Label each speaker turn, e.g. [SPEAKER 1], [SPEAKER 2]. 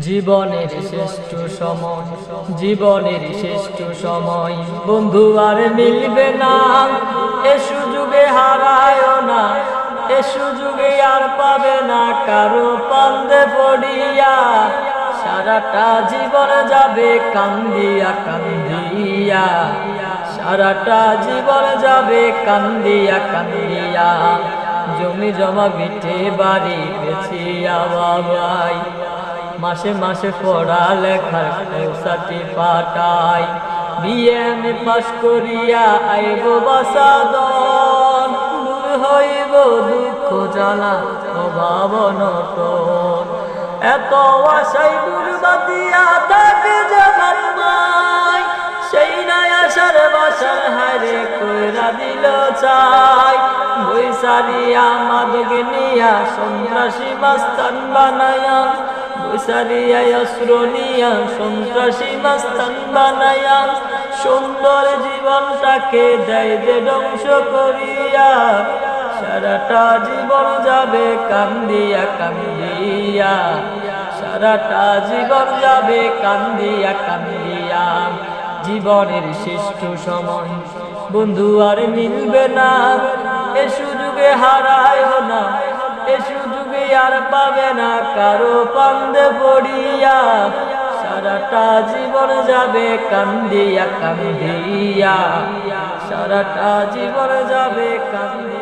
[SPEAKER 1] জীবনের শ্রেষ্ঠ সময়, জীবনের শ্রেষ্ঠ সময়। বন্ধু, আর মিলবে না। এ সুযোগে হারায় না। এ সুযোগে আর পাবে না। কারও পান্দে পড়িয়া সারাটা জীবন যাবে কান্দিয়া কান্দিয়া। সারাটা জীবন যাবে কান্দিয়া কান্দিয়া। জমি জমা, বিটে বাড়ি বেছিয়া বাবাই মাসে মাসে পড়া লেখার পৌঁছাটি পাঠাই। বিয়ে আমি পাশ করিয়া আইব বাসাদন, দূর হইব দুঃখ জ্বালা, অভাব নটন এত আশাই দুর্বাদিয়া থাকে জবাব নাই সেই নাই বাসার হারে কইরা দিল চাই। বৈশারিয়া মাদক নিয়া সন্ত্রাসী মাস্তান বানায়া বৈশারিয়া অস্রনিয়া সন্ত্রাসী মাস্তান বানায়া সুন্দর জীবনটাকে দেয় যে ধ্বংস করিয়া। সারাটা জীবন যাবে কান্দিয়া কান্দিয়া। সারাটা জীবন যাবে কান্দিয়া কান্দিয়া। জীবনের শ্রেষ্ঠ সময় বন্ধু আর মিলবে না, এ সুযোগে হারায় না। আর পাবে না কারও পান্দে পড়িয়া। সারাটা জীবন যাবে কান্দিয়া কান্দিয়া। সারাটা জীবন যাবে কান্দিয়া।